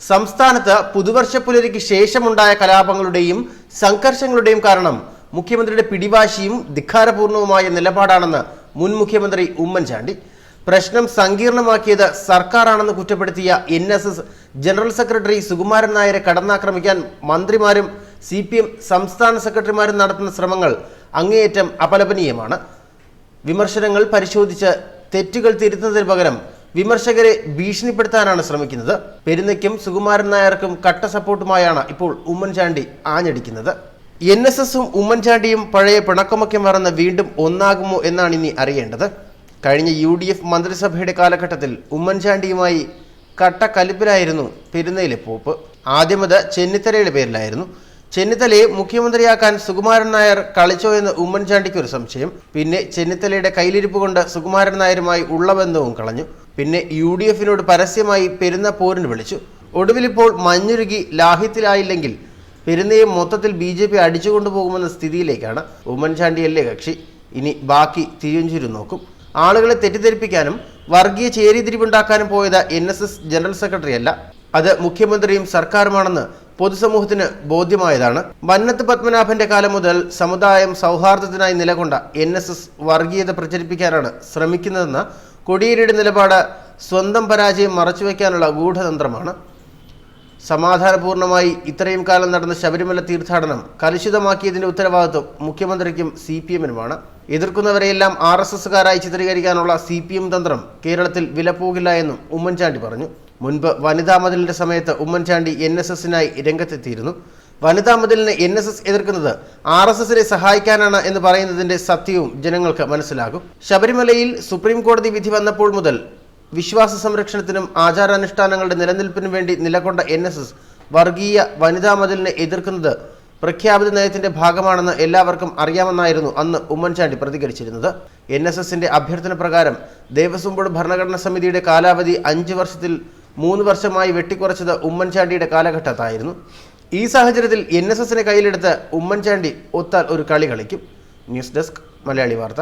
സംസ്ഥാനത്ത് പുതുവർഷ പുലരിക്ക് ശേഷമുണ്ടായ കലാപങ്ങളുടെയും സംഘർഷങ്ങളുടെയും കാരണം മുഖ്യമന്ത്രിയുടെ പിടിവാശിയും ധിക്കാരപൂർണവുമായ നിലപാടാണെന്ന് മുൻ മുഖ്യമന്ത്രി ഉമ്മൻചാണ്ടി. പ്രശ്നം സങ്കീർണമാക്കിയത് സർക്കാരാണെന്ന് കുറ്റപ്പെടുത്തിയ N S S general secretary Sukumaran നായരെ കടന്നാക്രമിക്കാൻ മന്ത്രിമാരും സി പി എം സംസ്ഥാന സെക്രട്ടറിമാരും നടത്തുന്ന ശ്രമങ്ങൾ അങ്ങേയറ്റം അപലപനീയമാണ്. വിമർശനങ്ങൾ പരിശോധിച്ച് തെറ്റുകൾ തിരുത്തുന്നതിന് പകരം വിമർശകരെ ഭീഷണിപ്പെടുത്താനാണ് ശ്രമിക്കുന്നത്. പെരുന്നയ്ക്കും സുകുമാരൻ നായർക്കും കട്ട സപ്പോർട്ടുമായാണ് ഇപ്പോൾ ഉമ്മൻചാണ്ടി ആഞ്ഞടിക്കുന്നത്. എൻ എസ് എസും ഉമ്മൻചാണ്ടിയും പഴയ പിണക്കമൊക്കെ മറന്ന് വീണ്ടും ഒന്നാകുമോ എന്നാണ് ഇനി അറിയേണ്ടത്. കഴിഞ്ഞ യു ഡി എഫ് മന്ത്രിസഭയുടെ കാലഘട്ടത്തിൽ ഉമ്മൻചാണ്ടിയുമായി കട്ട കലിപ്പിലായിരുന്നു പെരുന്നയിലെ പോപ്പ്. ആദ്യമത് ചെന്നിത്തലയുടെ പേരിലായിരുന്നു. ചെന്നിത്തലയെ മുഖ്യമന്ത്രിയാക്കാൻ സുകുമാരൻ നായർ കളിച്ചോ എന്ന് ഉമ്മൻചാണ്ടിക്ക് ഒരു സംശയം. പിന്നെ ചെന്നിത്തലയുടെ കയ്യിലിരിപ്പ് കൊണ്ട് സുകുമാരൻ നായരുമായി ഉള്ള ബന്ധവും കളഞ്ഞു. പിന്നെ യു ഡി എഫിനോട് പരസ്യമായി പെരുന്ന പോരിന് വിളിച്ചു. ഒടുവിലിപ്പോൾ മഞ്ഞുരുകി ലാഹ്യത്തിലായില്ലെങ്കിൽ പെരുന്നയെ മൊത്തത്തിൽ ബി ജെ പി അടിച്ചുകൊണ്ടുപോകുമെന്ന സ്ഥിതിയിലേക്കാണ് ഉമ്മൻചാണ്ടിയല്ലേ കക്ഷി. ഇനി ബാക്കി തിരിഞ്ഞിരു നോക്കും. ആളുകളെ തെറ്റിദ്ധരിപ്പിക്കാനും വർഗീയ ചേരിതിരിവുണ്ടാക്കാനും പോയത് N S S general secretary അല്ല അത് മുഖ്യമന്ത്രിയും സർക്കാരുമാണെന്ന് പൊതുസമൂഹത്തിന് ബോധ്യമായതാണ്. വന്നത്ത് പത്മനാഭന്റെ കാലം മുതൽ സമുദായം സൗഹാർദ്ദത്തിനായി നിലകൊണ്ട എൻ എസ് എസ് വർഗീയത പ്രചരിപ്പിക്കാനാണ് ശ്രമിക്കുന്നതെന്ന കൊടിയേരിയുടെ നിലപാട് സ്വന്തം പരാജയം മറച്ചുവെക്കാനുള്ള ഗൂഢതന്ത്രമാണ്. സമാധാനപൂർണമായി ഇത്രയും കാലം നടന്ന ശബരിമല തീർത്ഥാടനം കലുഷിതമാക്കിയതിന്റെ ഉത്തരവാദിത്വം മുഖ്യമന്ത്രിക്കും സി പി എമ്മിനുമാണ്. എതിർക്കുന്നവരെയെല്ലാം ആർ എസ് എസുകാരായി ചിത്രീകരിക്കാനുള്ള സി പി എം തന്ത്രം കേരളത്തിൽ വിലപ്പോകില്ല എന്നും ഉമ്മൻചാണ്ടി പറഞ്ഞു. മുൻപ് വനിതാ മതിലിന്റെ സമയത്ത് ഉമ്മൻചാണ്ടി എൻ എസ് എസിനായി രംഗത്തെത്തിയിരുന്നു. വനിതാ മതിലിനെ എൻ എസ് എസ് എതിർക്കുന്നത് ആർ എസ് എസിനെ സഹായിക്കാനാണ് എന്ന് പറയുന്നതിന്റെ സത്യവും ജനങ്ങൾക്ക് മനസ്സിലാകും. ശബരിമലയിൽ സുപ്രീം കോടതി വിധി വന്നപ്പോൾ മുതൽ വിശ്വാസ സംരക്ഷണത്തിനും ആചാരാനുഷ്ഠാനങ്ങളുടെ നിലനിൽപ്പിനും വേണ്ടി നിലകൊണ്ട എൻ എസ് എസ് വർഗീയ വനിതാ മതിലിനെ എതിർക്കുന്നത് പ്രഖ്യാപിത നയത്തിന്റെ ഭാഗമാണെന്ന് എല്ലാവർക്കും അറിയാമെന്നായിരുന്നു അന്ന് ഉമ്മൻചാണ്ടി പ്രതികരിച്ചിരുന്നത്. എൻ എസ് എസിന്റെ അഭ്യർത്ഥന പ്രകാരം ദേവസ്വം ബോർഡ് ഭരണഘടനാ സമിതിയുടെ കാലാവധി അഞ്ച് വർഷത്തിൽ മൂന്ന് വർഷമായി വെട്ടിക്കുറച്ചത് ഉമ്മൻചാണ്ടിയുടെ കാലഘട്ടത്തായിരുന്നു. ഈ സാഹചര്യത്തിൽ എൻ എസ് എസിനെ കയ്യിലെടുത്ത് ഉമ്മൻചാണ്ടി ഒത്താൽ ഒരു കളി കളിക്കും. ന്യൂസ് ഡെസ്ക് മലയാളി വാർത്ത.